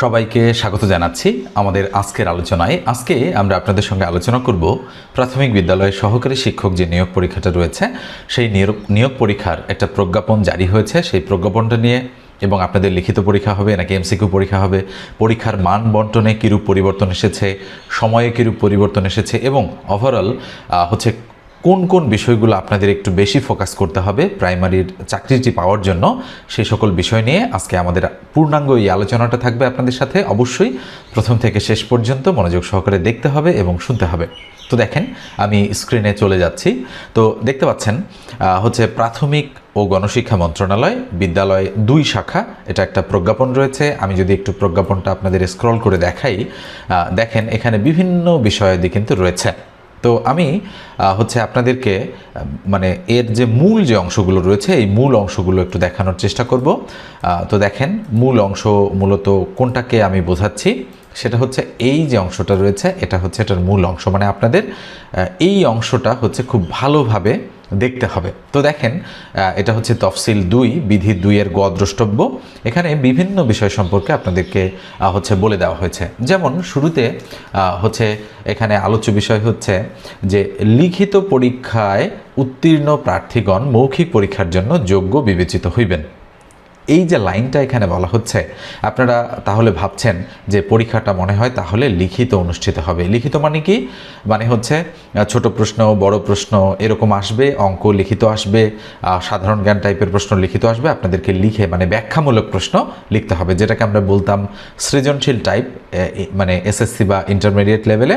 সবাইকে স্বাগত জানাচ্ছি আমাদের আজকের আলোচনায়। আজকে আমরা আপনাদের সঙ্গে আলোচনা করব প্রাথমিক বিদ্যালয়ের সহকারী শিক্ষক যে নিয়োগ পরীক্ষাটা রয়েছে, সেই নিয়োগ নিয়োগ পরীক্ষার একটা প্রজ্ঞাপন জারি হয়েছে। সেই প্রজ্ঞাপনটা নিয়ে এবং আপনাদের লিখিত পরীক্ষা হবে, নাকি এমসিকিউ পরীক্ষা হবে, পরীক্ষার মান বন্টনে কীরূপ পরিবর্তন এসেছে, সময়ে কীরূপ পরিবর্তন এসেছে এবং ওভারঅল হচ্ছে কোন কোন বিষয়গুলো আপনাদের একটু বেশি ফোকাস করতে হবে প্রাইমারির চাকরিটি পাওয়ার জন্য সেই সকল বিষয় নিয়ে আজকে আমাদের পূর্ণাঙ্গ এই আলোচনাটা থাকবে আপনাদের সাথে। অবশ্যই প্রথম থেকে শেষ পর্যন্ত মনোযোগ সহকারে দেখতে হবে এবং শুনতে হবে। তো দেখেন, আমি স্ক্রিনে চলে যাচ্ছি। তো দেখতে পাচ্ছেন হচ্ছে প্রাথমিক ও গণশিক্ষা মন্ত্রণালয়, বিদ্যালয় দুই শাখা, এটা একটা প্রজ্ঞাপন রয়েছে। আমি যদি একটু প্রজ্ঞাপনটা আপনাদের স্ক্রল করে দেখাই দেখেন, এখানে বিভিন্ন বিষয়াদি কিন্তু রয়েছে। তো আমি হচ্ছে আপনাদেরকে মানে এর যে মূল যে অংশগুলো রয়েছে, এই মূল অংশগুলো একটু দেখানোর চেষ্টা করব। তো দেখেন, মূল অংশ মূলত কোনটাকে আমি বোঝাচ্ছি, সেটা হচ্ছে এই যে অংশটা রয়েছে, এটা হচ্ছে এটার মূল অংশ মানে আপনাদের এই অংশটা হচ্ছে খুব ভালোভাবে দেখতে হবে। তো দেখেন এটা হচ্ছে তফসিল দুই, বিধি দুইয়ের গ দ্রষ্টব্য এখানে বিভিন্ন বিষয় সম্পর্কে আপনাদেরকে হচ্ছে বলে দেওয়া হয়েছে। যেমন শুরুতে হচ্ছে এখানে আলোচ্য বিষয় হচ্ছে যে লিখিত পরীক্ষায় উত্তীর্ণ প্রার্থীগণ মৌখিক পরীক্ষার জন্য যোগ্য বিবেচিত হইবেন। এই যে লাইনটা এখানে বলা হচ্ছে, আপনারা তাহলে ভাবছেন যে পরীক্ষাটা মনে হয় তাহলে লিখিত অনুষ্ঠিত হবে। লিখিত মানে কি? মানে হচ্ছে ছোট প্রশ্ন, বড় প্রশ্ন, এরকম আসবে, অঙ্ক লিখিত আসবে সাধারণ জ্ঞান টাইপের প্রশ্ন লিখিত আসবে, আপনাদেরকে লিখে মানে ব্যাখ্যামূলক প্রশ্ন লিখতে হবে, যেটাকে আমরা বলতাম সৃজনশীল টাইপ মানে এসএসসি বা ইন্টারমিডিয়েট লেভেলে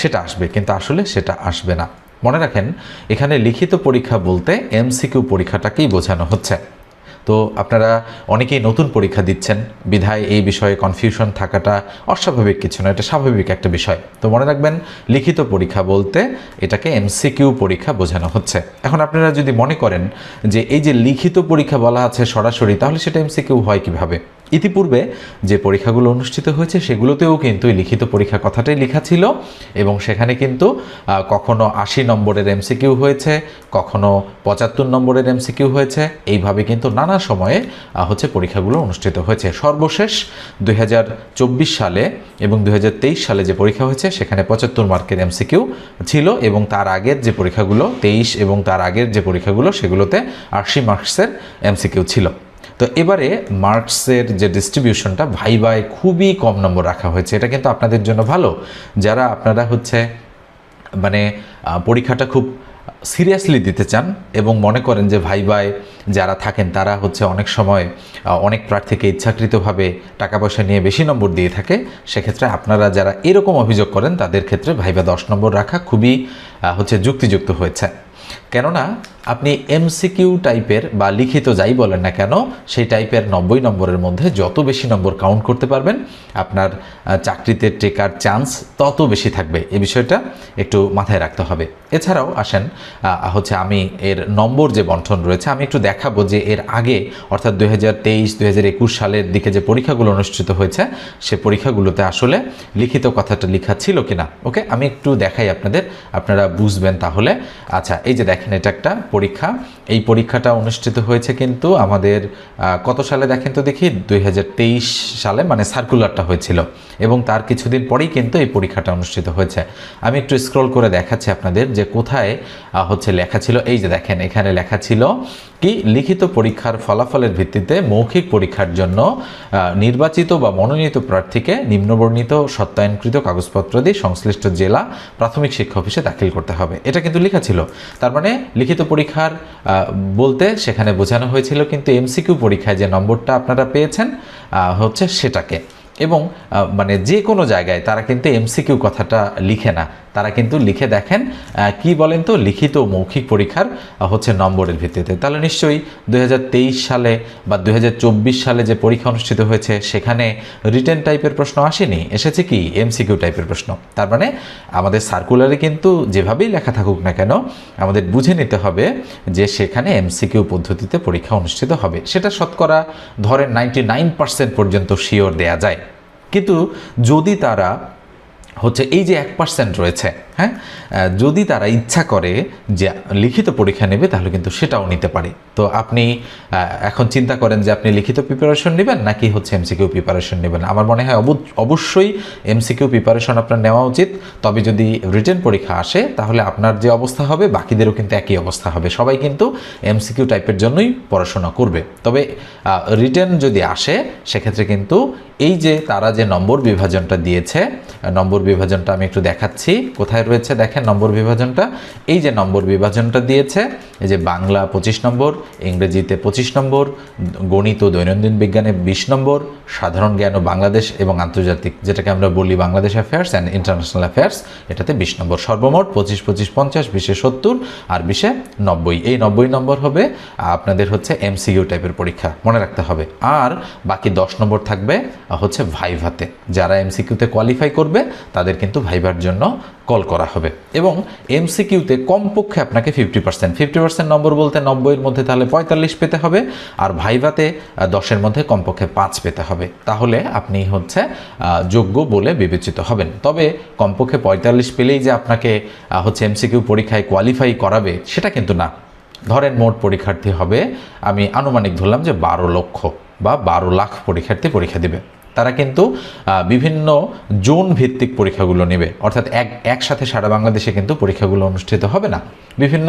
সেটা আসবে, কিন্তু আসলে সেটা আসবে না। মনে রাখেন, এখানে লিখিত পরীক্ষা বলতে এমসিকিউ পরীক্ষাটাকেই বোঝানো হচ্ছে। তো আপনারা অনেকেই নতুন পরীক্ষা দিচ্ছেন। বিধায় এই বিষয়ে কনফিউশন থাকাটা অস্বাভাবিক কিছু না এটা স্বাভাবিক একটা বিষয়। তো মনে রাখবেন, লিখিত পরীক্ষা বলতে এটাকে এমসিকিউ পরীক্ষা বোঝানো হচ্ছে। এখন আপনারা যদি মনে করেন যে এই যে লিখিত পরীক্ষা বলা আছে সরাসরি, তাহলে সেটা এমসিকিউ হয় কীভাবে? ইতিপূর্বে যে পরীক্ষাগুলো অনুষ্ঠিত হয়েছে সেগুলোতেও কিন্তু লিখিত পরীক্ষা কথাটাই লেখা ছিল এবং সেখানে কিন্তু কখনো আশি নম্বরের এমসিকিউ হয়েছে, কখনো পঁচাত্তর নম্বরের এমসিকিউ হয়েছে। এইভাবে কিন্তু নানা সময়ে হচ্ছে পরীক্ষাগুলো অনুষ্ঠিত হয়েছে। সর্বশেষ দু হাজার চব্বিশ সালে এবং দু হাজার তেইশ সালে যে পরীক্ষা হয়েছে, সেখানে পঁচাত্তর মার্কের এমসিকিউ ছিল এবং তার আগের যে পরীক্ষাগুলো, তেইশ এবং তার আগের যে পরীক্ষাগুলো, সেগুলোতে আশি মার্কসের এমসিকিউ ছিল। তো এবারে মার্কসের যে ডিস্ট্রিবিউশনটা ভাই ভাই খুবই কম নম্বর রাখা হয়েছে। এটা কিন্তু আপনাদের জন্য ভালো। যারা আপনারা হচ্ছে মানে পরীক্ষাটা খুব সিরিয়াসলি দিতে চান এবং মনে করেন যে ভাই ভাই যারা থাকেন, তারা হচ্ছে অনেক সময় অনেক প্রার্থীকে ইচ্ছাকৃতভাবে টাকা পয়সা নিয়ে বেশি নম্বর দিয়ে থাকে, সেক্ষেত্রে আপনারা যারা এরকম অভিযোগ করেন, তাদের ক্ষেত্রে ভাইবা দশ নম্বর রাখা খুবই হচ্ছে যুক্তিযুক্ত হয়েছে। কেননা আপনি এমসিকিউ টাইপের বা লিখিত যাই বলেন না কেন, সেই টাইপের নব্বই নম্বরের মধ্যে যত বেশি নম্বর কাউন্ট করতে পারবেন, আপনার চাকরিতে টেকার চান্স তত বেশি থাকবে। এই বিষয়টা একটু মাথায় রাখতে হবে। এছাড়াও আসেন হচ্ছে আমি এর নম্বর যে বন্টন রয়েছে, আমি একটু দেখাবো যে এর আগে, অর্থাৎ দুই হাজার সালের দিকে যে পরীক্ষাগুলো অনুষ্ঠিত হয়েছে, সে পরীক্ষাগুলোতে আসলে লিখিত কথাটা লেখা ছিল কিনা। ওকে, আমি একটু দেখাই আপনাদের, আপনারা বুঝবেন তাহলে। আচ্ছা এই যে দেখেন, এটা একটা পরীক্ষা। এই পরীক্ষাটা অনুষ্ঠিত হয়েছে কিন্তু আমাদের কত সালে দেখেন তো দেখি? দুই হাজার তেইশ সালে মানে সার্কুলারটা হয়েছিল। এবং তার কিছুদিন পরেই কিন্তু এই পরীক্ষাটা অনুষ্ঠিত হয়েছে। আমি একটু স্ক্রল করে দেখাচ্ছি আপনাদের যে কোথায় হচ্ছে লেখা ছিল। এই যে দেখেন, এখানে লেখা ছিল কি? লিখিত পরীক্ষার ফলাফলের ভিত্তিতে মৌখিক পরীক্ষার জন্য নির্বাচিত বা মনোনীত প্রার্থীকে নিম্নবর্ণিত সত্যায়নকৃত কাগজপত্র দিয়ে সংশ্লিষ্ট জেলা প্রাথমিক শিক্ষা অফিসে দাখিল করতে হবে। এটা কিন্তু লেখা ছিল। তার মানে লিখিত পরীক্ষার বলতে সেখানে বোঝানো হয়েছিল কিন্তু এমসিকিউ পরীক্ষায় যে নম্বরটা আপনারা পেয়েছেন হচ্ছে সেটাকে। এবং মানে যে কোনো জায়গায় তারা কিন্তু এমসিকিউ কথাটা লিখে না। তারা কিন্তু লিখে দেখেন কি বলেন তো? লিখিত মৌখিক পরীক্ষার হচ্ছে নম্বরের ভিত্তিতে। তাহলে নিশ্চয়ই দুই হাজার তেইশ সালে বা দুই হাজার চব্বিশ সালে যে পরীক্ষা অনুষ্ঠিত হয়েছে, সেখানে রিটেন টাইপের প্রশ্ন আসেনি। এসেছে কি? এমসিকিউ টাইপের প্রশ্ন। তার মানে আমাদের সার্কুলারে কিন্তু যেভাবেই লেখা থাকুক না কেন, আমাদের বুঝে নিতে হবে যে সেখানে এমসিকিউ পদ্ধতিতে পরীক্ষা অনুষ্ঠিত হবে। সেটা শতকরা ধরেন নাইনটি পর্যন্ত শিওর দেয়া যায়। কিন্তু যদি তারা হচ্ছে এই যে এক পার্সেন্ট রয়েছে হ্যাঁ? যদি তারা ইচ্ছা করে যে লিখিত পরীক্ষা নেবে, তাহলে কিন্তু সেটাও নিতে পারে। তো আপনি এখন চিন্তা করেন যে আপনি লিখিত প্রিপারেশন নেবেন, নাকি হচ্ছে এমসিকিউ প্রিপারেশন নেবেন? আমার মনে হয় অবু- অবশ্যই এমসিকিউ প্রিপারেশন আপনার নেওয়া উচিত। তবে যদি রিটেন পরীক্ষা আসে, তাহলে আপনার যে অবস্থা হবে, বাকিদেরও কিন্তু একই অবস্থা হবে। সবাই কিন্তু এমসিকিউ টাইপের জন্যই পড়াশোনা করবে। তবে রিটেন যদি আসে, সেক্ষেত্রে কিন্তু এই যে তারা যে নম্বর বিভাজনটা দিয়েছে নম্বর বিভাজনটা আমি একটু দেখাচ্ছি। কোথায় রয়েছে দেখেন নম্বর বিভাজনটা। এই যে নম্বর বিভাজনটা দিয়েছে এই যে বাংলা পঁচিশ নম্বর, ইংরেজিতে পঁচিশ নম্বর, গণিত ও দৈনন্দিন বিজ্ঞানে বিশ নম্বর, সাধারণ জ্ঞান ও বাংলাদেশ এবং আন্তর্জাতিক, যেটাকে আমরা বলি Bangladesh affairs and international affairs এটাতে বিশ নম্বর সর্বমোট পঁচিশ পঁচিশ, পঞ্চাশ, বিশে সত্তর আর বিশে নব্বই। এই নব্বই নম্বর হবে, আপনাদের হচ্ছে এমসিইউ টাইপের পরীক্ষা, মনে রাখতে হবে। আর বাকি দশ নম্বর থাকবে, হচ্ছে ভাইভাতে। যারা এমসিকিউতে কোয়ালিফাই করবে, তাদের কিন্তু ভাইভার জন্য কল করা হবে। এবং এমসিকিউতে কমপক্ষে আপনাকে ফিফটি পার্সেন্ট ফিফটি পার্সেন্ট নম্বর বলতে নব্বইয়ের মধ্যে তাহলে পঁয়তাল্লিশ পেতে হবে, আর ভাইভাতে দশের মধ্যে কমপক্ষে পাঁচ পেতে হবে। তাহলে আপনি হচ্ছে যোগ্য বলে বিবেচিত হবেন। তবে কমপক্ষে পঁয়তাল্লিশ পেলেই যে আপনাকে হচ্ছে এমসিকিউ পরীক্ষায় কোয়ালিফাই করাবে, সেটা কিন্তু না। ধরেন মোট পরীক্ষার্থী হবে, আমি আনুমানিক ধরলাম যে বারো লক্ষ বা বারো লাখ পরীক্ষার্থী পরীক্ষা দিবে। তারা কিন্তু বিভিন্ন জোন ভিত্তিক পরীক্ষাগুলো নেবে। অর্থাৎ এক, একসাথে সারা বাংলাদেশে কিন্তু পরীক্ষাগুলো অনুষ্ঠিত হবে না। বিভিন্ন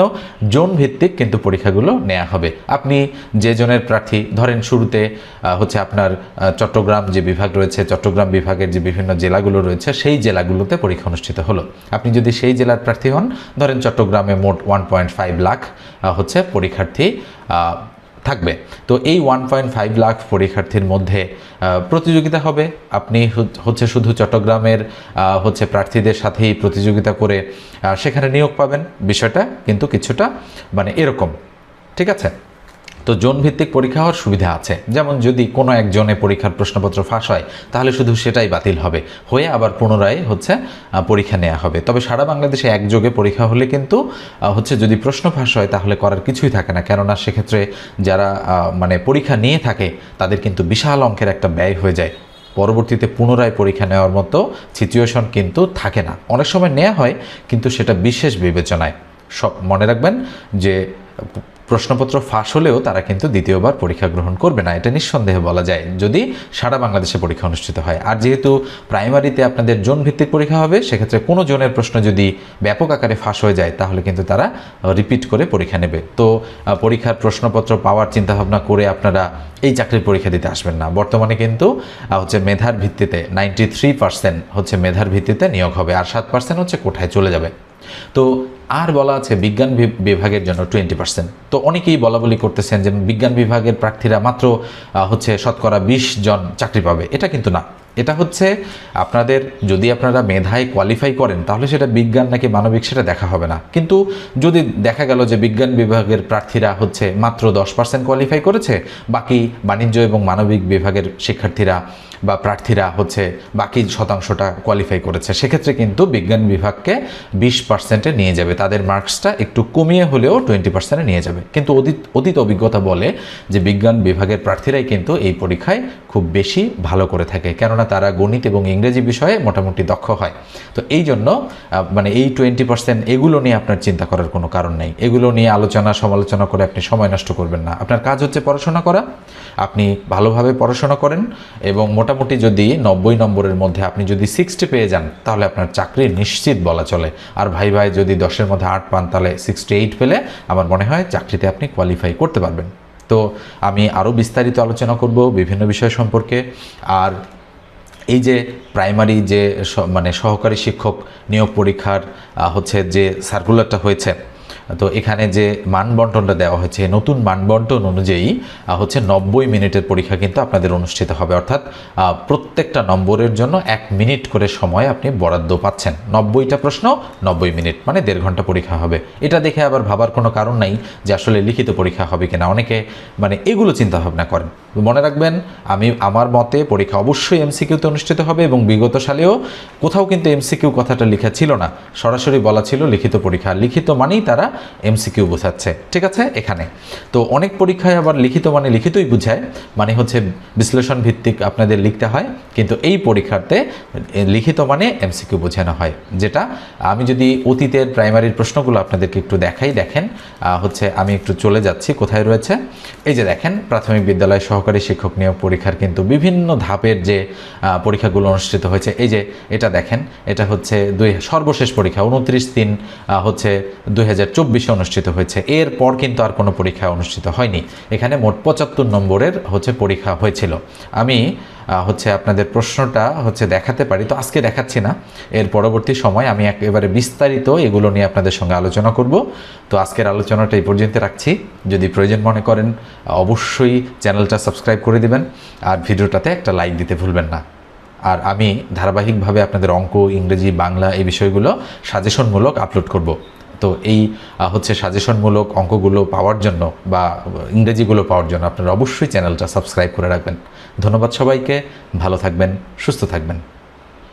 জোন ভিত্তিক কিন্তু পরীক্ষাগুলো নেওয়া হবে। আপনি যে জনের প্রার্থী, ধরেন শুরুতে হচ্ছে আপনার চট্টগ্রাম যে বিভাগ রয়েছে, চট্টগ্রাম বিভাগের যে বিভিন্ন জেলাগুলো রয়েছে, সেই জেলাগুলোতে পরীক্ষা অনুষ্ঠিত হলো। আপনি যদি সেই জেলার প্রার্থী হন, ধরেন চট্টগ্রামে মোট ওয়ান পয়েন্ট ফাইভ লাখ হচ্ছে পরীক্ষার্থী থাকবে। তো এই ওয়ান পয়েন্ট ফাইভ লাখ পরীক্ষার্থীর মধ্যে প্রতিযোগিতা হবে। আপনি হচ্ছে শুধু চট্টগ্রামের হচ্ছে প্রার্থীদের সাথেই প্রতিযোগিতা করে সেখানে নিয়োগ পাবেন। বিষয়টা কিন্তু কিছুটা মানে এরকম। ঠিক আছে? তো জোন ভিত্তিক পরীক্ষা হওয়ার সুবিধা আছে। যেমন যদি কোনো একজনে পরীক্ষার প্রশ্নপত্র ফাঁস হয়, তাহলে শুধু সেটাই বাতিল হবে। হয়ে আবার পুনরায় হচ্ছে পরীক্ষা নেওয়া হবে। তবে সারা বাংলাদেশে একযোগে পরীক্ষা হলে কিন্তু হচ্ছে যদি প্রশ্ন ফাঁস হয়, তাহলে করার কিছুই থাকে না। কেননা সেক্ষেত্রে যারা মানে পরীক্ষা নিয়ে থাকে, তাদের কিন্তু বিশাল অঙ্কের একটা ব্যয় হয়ে যায়। পরবর্তীতে পুনরায় পরীক্ষা নেওয়ার মতো সিচুয়েশন কিন্তু থাকে না। অনেক সময় নেওয়া হয়, কিন্তু সেটা বিশেষ বিবেচনায়। সব মনে রাখবেন যে প্রশ্নপত্র ফাঁস হলেও তারা কিন্তু দ্বিতীয়বার পরীক্ষা গ্রহণ করবে না, এটা নিঃসন্দেহে বলা যায়। যদি সারা বাংলাদেশে পরীক্ষা অনুষ্ঠিত হয়, আর যেহেতু প্রাইমারিতে আপনাদের জোন ভিত্তিক পরীক্ষা হবে, সেক্ষেত্রে কোনো জোনের প্রশ্ন যদি ব্যাপক আকারে ফাঁস হয়ে যায়, তাহলে কিন্তু তারা রিপিট করে পরীক্ষা নেবে। তো পরীক্ষার প্রশ্নপত্র পাওয়ার চিন্তাভাবনা করে আপনারা এই চাকরির পরীক্ষা দিতে আসবেন না। বর্তমানে কিন্তু হচ্ছে মেধার ভিত্তিতে নাইনটি হচ্ছে মেধার ভিত্তিতে নিয়োগ হবে, আর সাত পার্সেন্ট হচ্ছে কোঠায় চলে যাবে। তো আর বলা আছে বিজ্ঞান বিভাগের জন্য টোয়েন্টি পার্সেন্ট তো অনেকেই বলা বলি করতেছেন যে বিজ্ঞান বিভাগের প্রার্থীরা মাত্র হচ্ছে শতকরা বিশ জন চাকরি পাবে। এটা কিন্তু না। এটা হচ্ছে আপনাদের, যদি আপনারা মেধায় কোয়ালিফাই করেন, তাহলে সেটা বিজ্ঞান নাকি মানবিক সেটা দেখা হবে না। কিন্তু যদি দেখা গেল যে বিজ্ঞান বিভাগের প্রার্থীরা হচ্ছে মাত্র দশ পার্সেন্ট কোয়ালিফাই করেছে, বাকি বাণিজ্য এবং মানবিক বিভাগের শিক্ষার্থীরা বা প্রার্থীরা হচ্ছে বাকি শতাংশটা কোয়ালিফাই করেছে, সেক্ষেত্রে কিন্তু বিজ্ঞান বিভাগকে বিশ পার্সেন্টে নিয়ে যাবে। তাদের মার্কসটা একটু কমিয়ে হলেও টোয়েন্টি পার্সেন্টে নিয়ে যাবে। কিন্তু অতীত অতীত অভিজ্ঞতা বলে যে বিজ্ঞান বিভাগের প্রার্থীরাই কিন্তু এই পরীক্ষায় খুব বেশি ভালো করে থাকে কেননা তারা গণিত এবং ইংরেজি বিষয়ে মোটামুটি দক্ষ হয়। তো এই জন্য মানে এই টোয়েন্টি পার্সেন্ট এগুলো নিয়ে আপনার চিন্তা করার কোনো কারণ নেই। এগুলো নিয়ে আলোচনা, সমালোচনা করে আপনি সময় নষ্ট করবেন না। আপনার কাজ হচ্ছে পড়াশোনা করা। আপনি ভালোভাবে পড়াশোনা করেন এবং মোটামুটি যদি নব্বই নম্বরের মধ্যে আপনি যদি সিক্সটি পেয়ে যান, তাহলে আপনার চাকরি নিশ্চিত বলা চলে। আর ভাই ভাই যদি দশের মধ্যে আট পান, তাহলে সিক্সটি এইট পেলে আমার মনে হয় চাকরিতে আপনি কোয়ালিফাই করতে পারবেন। তো আমি আরও বিস্তারিত আলোচনা করব বিভিন্ন বিষয় সম্পর্কে। আর এই যে প্রাইমারি যে মানে সহকারী শিক্ষক নিয়োগ পরীক্ষার হচ্ছে যে সার্কুলারটা হয়েছে তো এখানে যে মানবন্টনটা দেওয়া হয়েছে নতুন মানবন্টন অনুযায়ী হচ্ছে নব্বই মিনিটের পরীক্ষা কিন্তু আপনাদের অনুষ্ঠিত হবে। অর্থাৎ প্রত্যেকটা নম্বরের জন্য এক মিনিট করে সময় আপনি বরাদ্দ পাচ্ছেন। নব্বইটা প্রশ্ন, নব্বই মিনিট মানে দেড় ঘণ্টা পরীক্ষা হবে। এটা দেখে আবার ভাবার কোনো কারণ নাই যে আসলে লিখিত পরীক্ষা হবে কিনা। অনেকে মানে এগুলো চিন্তা ভাবনা করেন। মনে রাখবেন, আমি, আমার মতে পরীক্ষা অবশ্যই এমসিকিউতে অনুষ্ঠিত হবে এবং বিগত সালেও কোথাও কিন্তু এমসিকিউ কথাটা লেখা ছিল না। সরাসরি বলা ছিল লিখিত পরীক্ষা। লিখিত মানেই তারা এমসিকিউ বোঝাচ্ছে। ঠিক আছে? এখানে। তো অনেক পরীক্ষায় আবার লিখিত মানে লিখিতই বুঝায়। মানে হচ্ছে বিশ্লেষণ ভিত্তিক আপনাদের লিখতে হয়। কিন্তু এই পরীক্ষাতে লিখিত মানে এমসিকিউ বোঝানো হয়। যেটা আমি যদি অতীতের প্রাইমারির প্রশ্নগুলো আপনাদেরকে একটু দেখাই, দেখেন হচ্ছে আমি একটু চলে যাচ্ছি, কোথায় রয়েছে? এই যে দেখেন, প্রাথমিক বিদ্যালয় সহকারী শিক্ষক নিয়োগ পরীক্ষার কিন্তু বিভিন্ন ধাপের যে পরীক্ষাগুলো অনুষ্ঠিত হয়েছে। এই যে এটা দেখেন, এটা হচ্ছে দুই, সর্বশেষ পরীক্ষা, উনত্রিশ তিন হচ্ছে দুই হাজার চব্বিশে অনুষ্ঠিত হয়েছে। এরপর কিন্তু আর কোনো পরীক্ষা অনুষ্ঠিত হয়নি। এখানে মোট পঁচাত্তর নম্বরের হচ্ছে পরীক্ষা হয়েছিল। আমি হচ্ছে আপনাদের প্রশ্নটা হচ্ছে দেখাতে পারি। তো আজকে দেখাচ্ছি না। এর পরবর্তী সময় আমি একেবারে বিস্তারিত এগুলো নিয়ে আপনাদের সঙ্গে আলোচনা করব। তো আজকের আলোচনাটা এই পর্যন্ত রাখছি। যদি প্রয়োজন মনে করেন, অবশ্যই চ্যানেলটা সাবস্ক্রাইব করে দিবেন। আর ভিডিওটাতে একটা লাইক দিতে ভুলবেন না। আর আমি ধারাবাহিকভাবে আপনাদের অঙ্ক, ইংরেজি, বাংলা এই বিষয়গুলো সাজেশনমূলক আপলোড করব। তো এই হচ্ছে সাজেশনমূলক অঙ্কগুলো পাওয়ার জন্য বা ইংরেজিগুলো পাওয়ার জন্য আপনারা অবশ্যই চ্যানেলটা সাবস্ক্রাইব করে রাখবেন। ধন্যবাদ সবাইকে, ভালো থাকবেন, সুস্থ থাকবেন।